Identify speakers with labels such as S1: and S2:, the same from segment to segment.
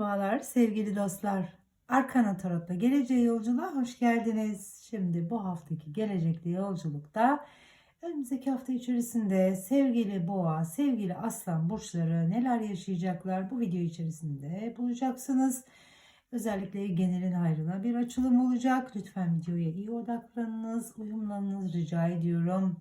S1: Merhabalar sevgili dostlar. Arkana Tarot'ta geleceğe yolculuğa hoş geldiniz. Şimdi bu haftaki gelecekte yolculukta önümüzdeki hafta içerisinde sevgili boğa, sevgili aslan burçları neler yaşayacaklar bu video içerisinde bulacaksınız. Özellikle genelin hayrına bir açılım olacak. Lütfen videoya iyi odaklanınız, uyumlanınız rica ediyorum.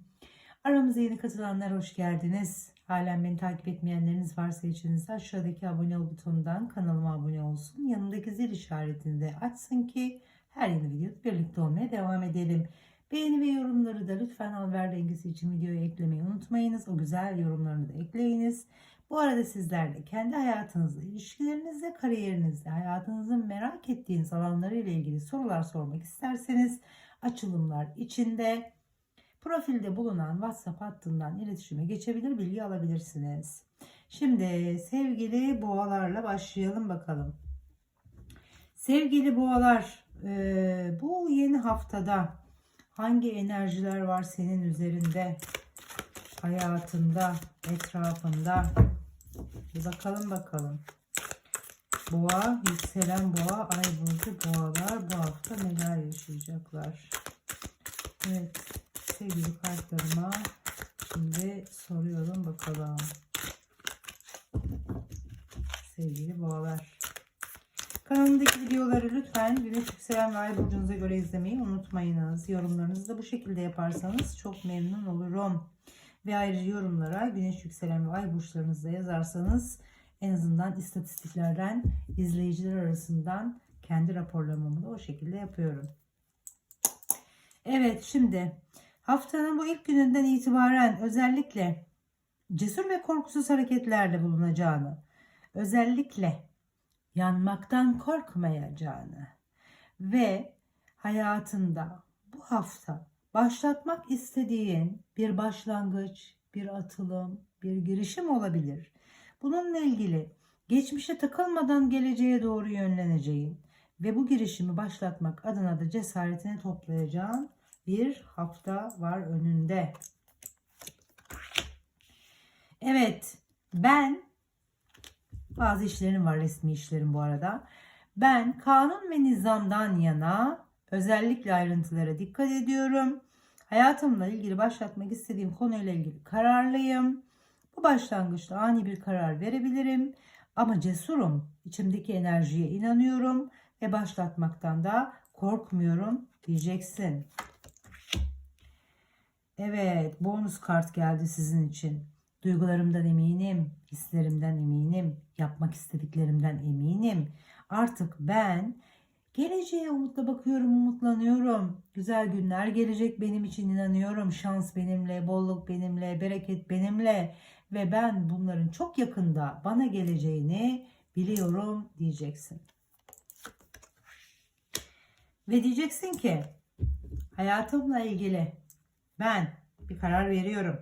S1: Aramıza yeni katılanlar hoş geldiniz. Halen beni takip etmeyenleriniz varsa içinizde aşağıdaki abone ol butonundan kanalıma abone olsun. Yanındaki zil işaretini de açsın ki her yeni videoda birlikte olmaya devam edelim. Beğeni ve yorumları da lütfen alver dengesi için videoya eklemeyi unutmayınız. O güzel yorumlarını da ekleyiniz. Bu arada sizler de kendi hayatınızda, ilişkilerinizde, kariyerinizde, hayatınızın merak ettiğiniz alanları ile ilgili sorular sormak isterseniz açılımlar içinde Profilde bulunan WhatsApp hattından iletişime geçebilir, bilgi alabilirsiniz. Şimdi sevgili boğalarla başlayalım bakalım. Sevgili boğalar, e, bu yeni haftada hangi enerjiler var senin üzerinde, hayatında, etrafında? Bir bakalım bakalım. Boğa, yükselen boğa, ay burcu boğalar bu hafta neler yaşayacaklar? Evet sevgili kartlarıma şimdi soruyorum bakalım. Sevgili boğalar. Kanalımdaki videoları lütfen güneş yükselen ve ay burcunuza göre izlemeyi unutmayınız. Yorumlarınızı da bu şekilde yaparsanız çok memnun olurum. Ve ayrıca yorumlara güneş yükselen ve ay burçlarınızda yazarsanız en azından istatistiklerden izleyiciler arasından kendi raporlamamı da o şekilde yapıyorum. Evet şimdi Haftanın bu ilk gününden itibaren özellikle cesur ve korkusuz hareketlerde bulunacağını, özellikle yanmaktan korkmayacağını ve hayatında bu hafta başlatmak istediğin bir başlangıç, bir atılım, bir girişim olabilir. Bununla ilgili geçmişe takılmadan geleceğe doğru yönleneceğin ve bu girişimi başlatmak adına da cesaretini toplayacağın bir hafta var önünde. Evet ben bazı işlerim var resmi işlerim bu arada. Ben kanun ve nizamdan yana özellikle ayrıntılara dikkat ediyorum. Hayatımla ilgili başlatmak istediğim konuyla ilgili kararlıyım. Bu başlangıçta ani bir karar verebilirim ama cesurum. İçimdeki enerjiye inanıyorum ve başlatmaktan da korkmuyorum diyeceksin. Evet, bonus kart geldi sizin için. Duygularımdan eminim, hislerimden eminim, yapmak istediklerimden eminim. Artık ben geleceğe umutla bakıyorum, umutlanıyorum. Güzel günler gelecek benim için inanıyorum. Şans benimle, bolluk benimle, bereket benimle ve ben bunların çok yakında bana geleceğini biliyorum diyeceksin. Ve diyeceksin ki hayatımla ilgili ben bir karar veriyorum.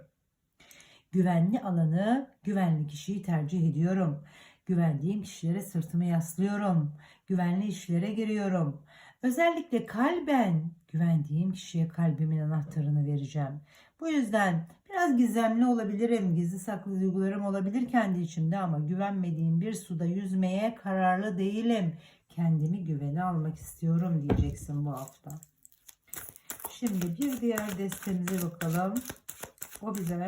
S1: Güvenli alanı, güvenli kişiyi tercih ediyorum. Güvendiğim kişilere sırtımı yaslıyorum. Güvenli işlere giriyorum. Özellikle kalben güvendiğim kişiye kalbimin anahtarını vereceğim. Bu yüzden biraz gizemli olabilirim, gizli saklı duygularım olabilir kendi içimde ama güvenmediğim bir suda yüzmeye kararlı değilim. Kendimi güvene almak istiyorum diyeceksin bu hafta. Şimdi bir diğer destemize bakalım. O bize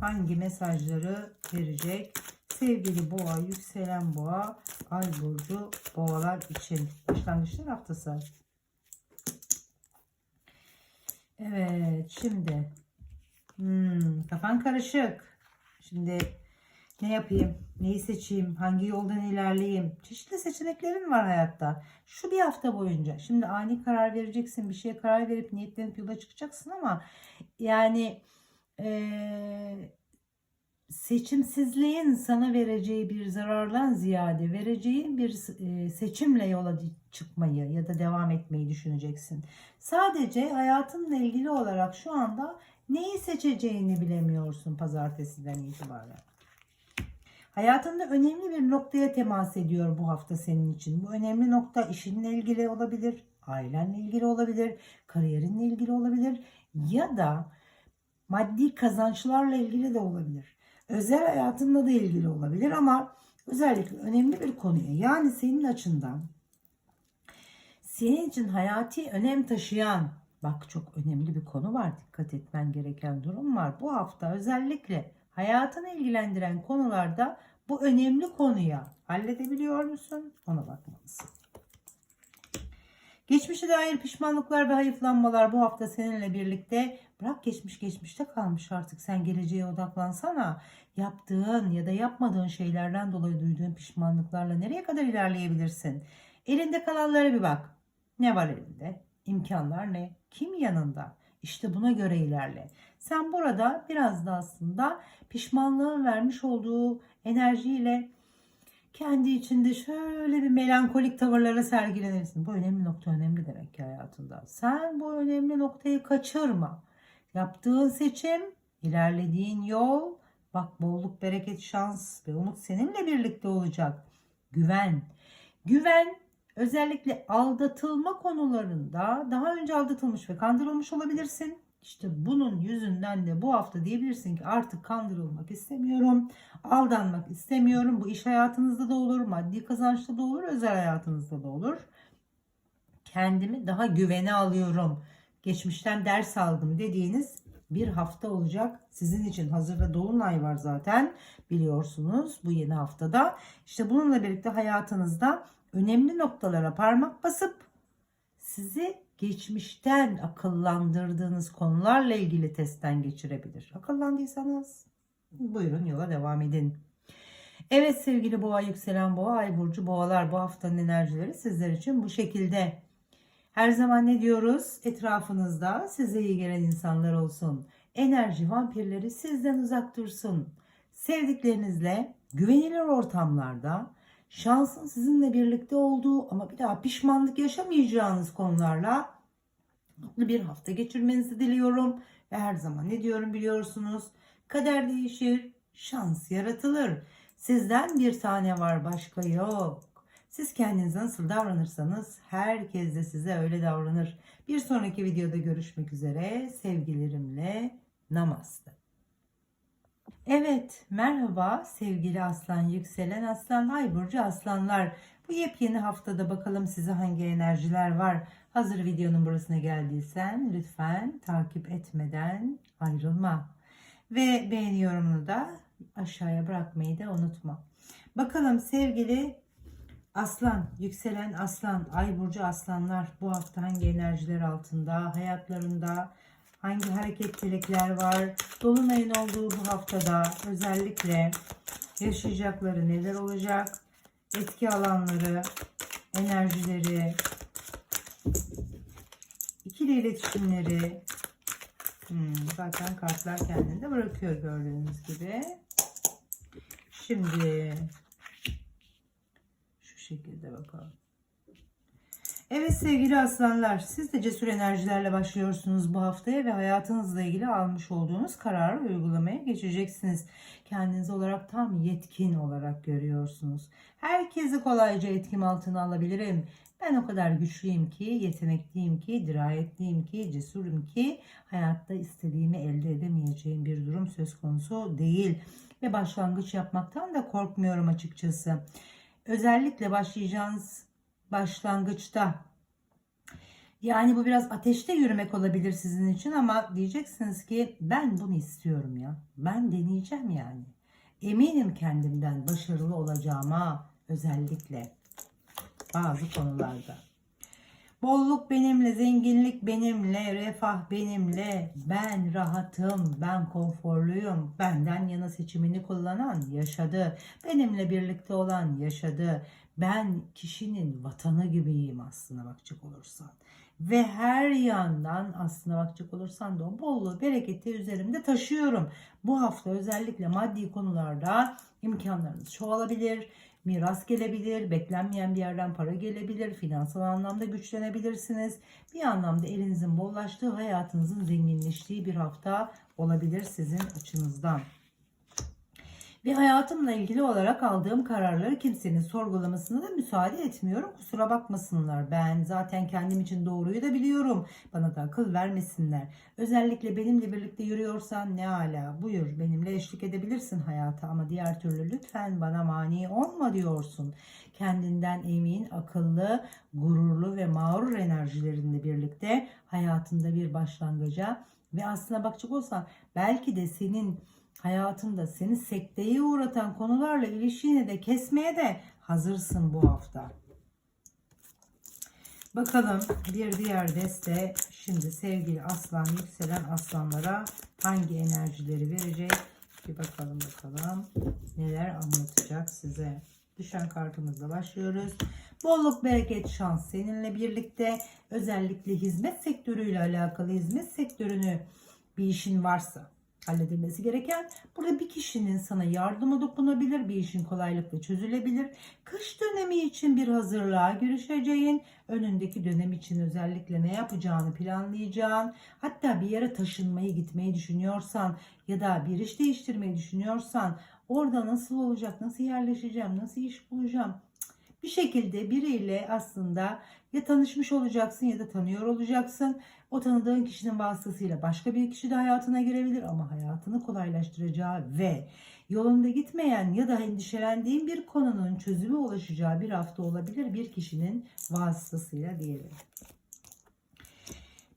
S1: hangi mesajları verecek? Sevgili boğa, yükselen boğa, ay burcu boğalar için başlangıçlar haftası. Evet şimdi hmm, kafan karışık. Şimdi ne yapayım? Neyi seçeyim? Hangi yoldan ilerleyeyim? Çeşitli seçeneklerin var hayatta. Şu bir hafta boyunca. Şimdi ani karar vereceksin. Bir şeye karar verip niyetlenip yola çıkacaksın ama yani ee, seçimsizliğin sana vereceği bir zarardan ziyade vereceğin bir e, seçimle yola çıkmayı ya da devam etmeyi düşüneceksin. Sadece hayatınla ilgili olarak şu anda neyi seçeceğini bilemiyorsun pazartesiden itibaren. Hayatında önemli bir noktaya temas ediyor bu hafta senin için. Bu önemli nokta işinle ilgili olabilir, ailenle ilgili olabilir, kariyerinle ilgili olabilir ya da maddi kazançlarla ilgili de olabilir. Özel hayatınla da ilgili olabilir ama özellikle önemli bir konuya yani senin açından senin için hayati önem taşıyan bak çok önemli bir konu var dikkat etmen gereken durum var. Bu hafta özellikle hayatını ilgilendiren konularda bu önemli konuya halledebiliyor musun? Ona bakmalısın. Geçmişe dair pişmanlıklar ve hayıflanmalar bu hafta seninle birlikte bırak geçmiş geçmişte kalmış artık sen geleceğe odaklansana. Yaptığın ya da yapmadığın şeylerden dolayı duyduğun pişmanlıklarla nereye kadar ilerleyebilirsin? Elinde kalanlara bir bak. Ne var elinde? İmkanlar ne? Kim yanında? İşte buna göre ilerle. Sen burada biraz da aslında pişmanlığın vermiş olduğu enerjiyle kendi içinde şöyle bir melankolik tavırlara sergilenirsin. Bu önemli nokta önemli demek ki hayatında. Sen bu önemli noktayı kaçırma. Yaptığın seçim, ilerlediğin yol, bak bolluk, bereket, şans ve umut seninle birlikte olacak. Güven. Güven özellikle aldatılma konularında daha önce aldatılmış ve kandırılmış olabilirsin. İşte bunun yüzünden de bu hafta diyebilirsin ki artık kandırılmak istemiyorum, aldanmak istemiyorum. Bu iş hayatınızda da olur, maddi kazançta da olur, özel hayatınızda da olur. Kendimi daha güvene alıyorum. Geçmişten ders aldım dediğiniz bir hafta olacak. Sizin için hazırda dolunay var zaten biliyorsunuz bu yeni haftada. İşte bununla birlikte hayatınızda önemli noktalara parmak basıp sizi geçmişten akıllandırdığınız konularla ilgili testten geçirebilir. Akıllandıysanız buyurun yola devam edin. Evet sevgili boğa yükselen boğa ay burcu boğalar bu haftanın enerjileri sizler için bu şekilde. Her zaman ne diyoruz? Etrafınızda size iyi gelen insanlar olsun. Enerji vampirleri sizden uzak dursun. Sevdiklerinizle güvenilir ortamlarda şansın sizinle birlikte olduğu ama bir daha pişmanlık yaşamayacağınız konularla mutlu bir hafta geçirmenizi diliyorum. Ve her zaman ne diyorum biliyorsunuz? Kader değişir, şans yaratılır. Sizden bir tane var başka yok. Siz kendinize nasıl davranırsanız herkes de size öyle davranır. Bir sonraki videoda görüşmek üzere. Sevgilerimle namaste. Evet, merhaba sevgili aslan, yükselen aslan, ay burcu aslanlar. Bu yepyeni haftada bakalım size hangi enerjiler var. Hazır videonun burasına geldiysen lütfen takip etmeden ayrılma. Ve beğeni yorumunu da aşağıya bırakmayı da unutma. Bakalım sevgili aslan, yükselen aslan, ay burcu aslanlar bu hafta hangi enerjiler altında, hayatlarında, hangi hareketlilikler var? Dolunayın olduğu bu haftada özellikle yaşayacakları neler olacak? Etki alanları, enerjileri, ikili iletişimleri. Hmm, zaten kartlar kendinde bırakıyor gördüğünüz gibi. Şimdi şu şekilde bakalım. Evet sevgili aslanlar siz de cesur enerjilerle başlıyorsunuz bu haftaya ve hayatınızla ilgili almış olduğunuz kararı uygulamaya geçeceksiniz. Kendiniz olarak tam yetkin olarak görüyorsunuz. Herkesi kolayca etkim altına alabilirim. Ben o kadar güçlüyüm ki, yetenekliyim ki, dirayetliyim ki, cesurum ki hayatta istediğimi elde edemeyeceğim bir durum söz konusu değil. Ve başlangıç yapmaktan da korkmuyorum açıkçası. Özellikle başlayacağınız başlangıçta. Yani bu biraz ateşte yürümek olabilir sizin için ama diyeceksiniz ki ben bunu istiyorum ya. Ben deneyeceğim yani. Eminim kendimden başarılı olacağıma özellikle bazı konularda. Bolluk benimle, zenginlik benimle, refah benimle, ben rahatım, ben konforluyum, benden yana seçimini kullanan yaşadı, benimle birlikte olan yaşadı, ben kişinin vatanı gibiyim aslına bakacak olursan. Ve her yandan aslına bakacak olursan da o bolluğu, bereketi üzerimde taşıyorum. Bu hafta özellikle maddi konularda imkanlarınız çoğalabilir, miras gelebilir, beklenmeyen bir yerden para gelebilir, finansal anlamda güçlenebilirsiniz. Bir anlamda elinizin bollaştığı, hayatınızın zenginleştiği bir hafta olabilir sizin açınızdan. Ve hayatımla ilgili olarak aldığım kararları kimsenin sorgulamasına da müsaade etmiyorum. Kusura bakmasınlar. Ben zaten kendim için doğruyu da biliyorum. Bana da akıl vermesinler. Özellikle benimle birlikte yürüyorsan ne ala buyur benimle eşlik edebilirsin hayata ama diğer türlü lütfen bana mani olma diyorsun. Kendinden emin, akıllı, gururlu ve mağrur enerjilerinle birlikte hayatında bir başlangıca ve aslına bakacak olsan belki de senin hayatında seni sekteye uğratan konularla ilişkini de kesmeye de hazırsın bu hafta. Bakalım bir diğer deste şimdi sevgili aslan yükselen aslanlara hangi enerjileri verecek? Bir bakalım bakalım neler anlatacak size. Düşen kartımızla başlıyoruz. Bolluk, bereket, şans seninle birlikte özellikle hizmet sektörüyle alakalı hizmet sektörünü bir işin varsa halledilmesi gereken burada bir kişinin sana yardıma dokunabilir, bir işin kolaylıkla çözülebilir. Kış dönemi için bir hazırlığa girişeceğin, önündeki dönem için özellikle ne yapacağını planlayacağın, hatta bir yere taşınmayı gitmeyi düşünüyorsan ya da bir iş değiştirmeyi düşünüyorsan orada nasıl olacak, nasıl yerleşeceğim, nasıl iş bulacağım? Bir şekilde biriyle aslında ya tanışmış olacaksın ya da tanıyor olacaksın. O tanıdığın kişinin vasıtasıyla başka bir kişi de hayatına girebilir ama hayatını kolaylaştıracağı ve yolunda gitmeyen ya da endişelendiğin bir konunun çözüme ulaşacağı bir hafta olabilir bir kişinin vasıtasıyla diyelim.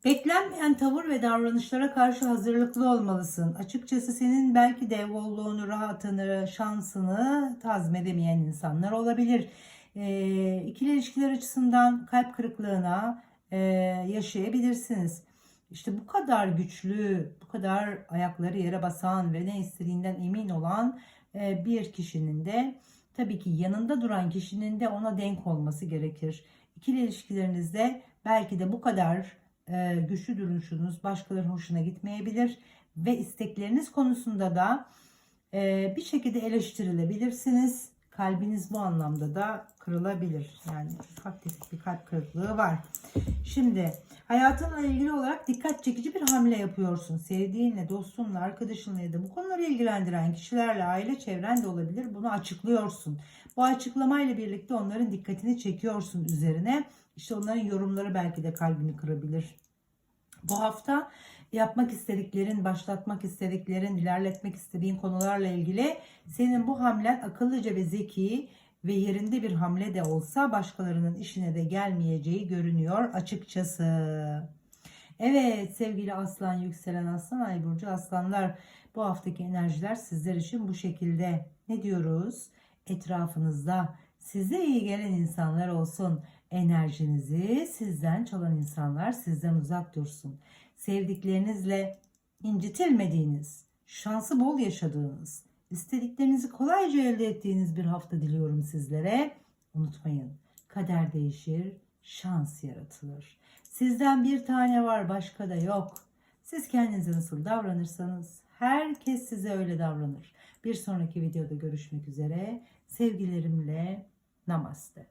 S1: Beklenmeyen tavır ve davranışlara karşı hazırlıklı olmalısın. Açıkçası senin belki de bolluğunu, rahatını, şansını tazmedemeyen insanlar olabilir. E, ikili ilişkiler açısından kalp kırıklığına e, yaşayabilirsiniz. İşte bu kadar güçlü, bu kadar ayakları yere basan ve ne istediğinden emin olan e, bir kişinin de tabii ki yanında duran kişinin de ona denk olması gerekir. İkili ilişkilerinizde belki de bu kadar e, güçlü duruşunuz başkalarının hoşuna gitmeyebilir ve istekleriniz konusunda da e, bir şekilde eleştirilebilirsiniz. Kalbiniz bu anlamda da kırılabilir. Yani tefek bir kalp kırıklığı var. Şimdi hayatınla ilgili olarak dikkat çekici bir hamle yapıyorsun. Sevdiğinle, dostunla, arkadaşınla ya da bu konuları ilgilendiren kişilerle, aile çevren de olabilir. Bunu açıklıyorsun. Bu açıklamayla birlikte onların dikkatini çekiyorsun üzerine. İşte onların yorumları belki de kalbini kırabilir. Bu hafta yapmak istediklerin, başlatmak istediklerin, ilerletmek istediğin konularla ilgili senin bu hamlen akıllıca ve zeki ve yerinde bir hamle de olsa başkalarının işine de gelmeyeceği görünüyor açıkçası. Evet sevgili aslan, yükselen aslan, ay burcu aslanlar bu haftaki enerjiler sizler için bu şekilde. Ne diyoruz? Etrafınızda size iyi gelen insanlar olsun. Enerjinizi sizden çalan insanlar sizden uzak dursun. Sevdiklerinizle incitilmediğiniz, şansı bol yaşadığınız, istediklerinizi kolayca elde ettiğiniz bir hafta diliyorum sizlere. Unutmayın, kader değişir, şans yaratılır. Sizden bir tane var, başka da yok. Siz kendinize nasıl davranırsanız herkes size öyle davranır. Bir sonraki videoda görüşmek üzere. Sevgilerimle namaste.